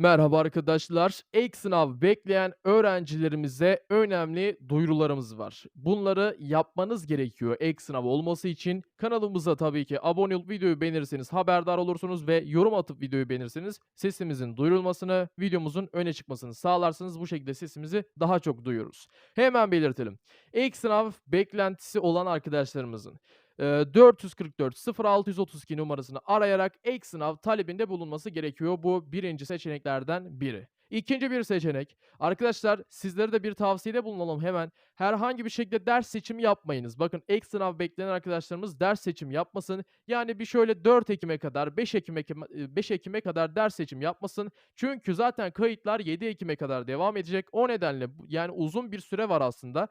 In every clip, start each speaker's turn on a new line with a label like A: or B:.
A: Merhaba arkadaşlar. Ek sınav bekleyen öğrencilerimize önemli duyurularımız var. Bunları yapmanız gerekiyor ek sınav olması için. Kanalımıza tabii ki abone olup videoyu beğenirseniz haberdar olursunuz ve yorum atıp videoyu beğenirseniz sesimizin duyurulmasını, videomuzun öne çıkmasını sağlarsınız. Bu şekilde sesimizi daha çok duyururuz. Hemen belirtelim. Ek sınav beklentisi olan arkadaşlarımızın eee, 444 0632 numarasını arayarak ek sınav talebinde bulunması gerekiyor. Bu birinci seçeneklerden biri. İkinci bir seçenek. Arkadaşlar sizlere de bir tavsiyede bulunalım hemen. Herhangi bir şekilde ders seçimi yapmayınız. Bakın ek sınav bekleyen arkadaşlarımız ders seçimi yapmasın. Yani bir şöyle 4 Ekim'e kadar 5 Ekim'e 5 Ekim'e kadar ders seçim yapmasın. Çünkü zaten kayıtlar 7 Ekim'e kadar devam edecek. O nedenle yani uzun bir süre var aslında.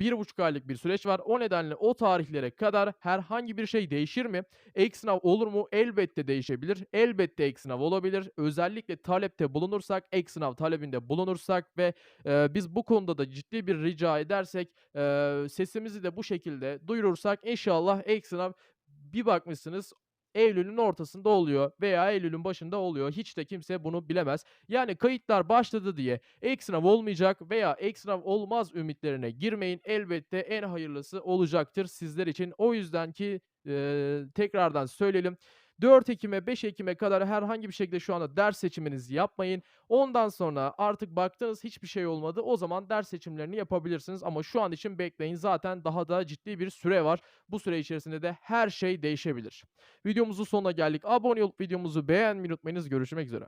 A: Bir buçuk aylık bir süreç var. O nedenle o tarihlere kadar herhangi bir şey değişir mi? Ek sınav olur mu? Elbette değişebilir. Elbette ek sınav olabilir. Özellikle talepte bulunursak, ek sınav talebinde bulunursak ve eee, biz bu konuda da ciddi bir rica edersek, eee, sesimizi de bu şekilde duyurursak inşallah ek sınav bir bakmışsınız Eylül'ün ortasında oluyor veya Eylül'ün başında oluyor. Hiç de kimse bunu bilemez. Yani kayıtlar başladı diye ek sınav olmayacak veya ek sınav olmaz ümitlerine girmeyin. Elbette en hayırlısı olacaktır sizler için. O yüzden ki eee, tekrardan söyleyelim. 4 Ekim'e 5 Ekim'e kadar herhangi bir şekilde şu anda ders seçiminizi yapmayın. Ondan sonra artık baktınız hiçbir şey olmadı. O zaman ders seçimlerini yapabilirsiniz. Ama şu an için bekleyin. Zaten daha da ciddi bir süre var. Bu süre içerisinde de her şey değişebilir. Videomuzun sonuna geldik. Abone olup videomuzu beğenmeyi unutmayınız. Görüşmek üzere.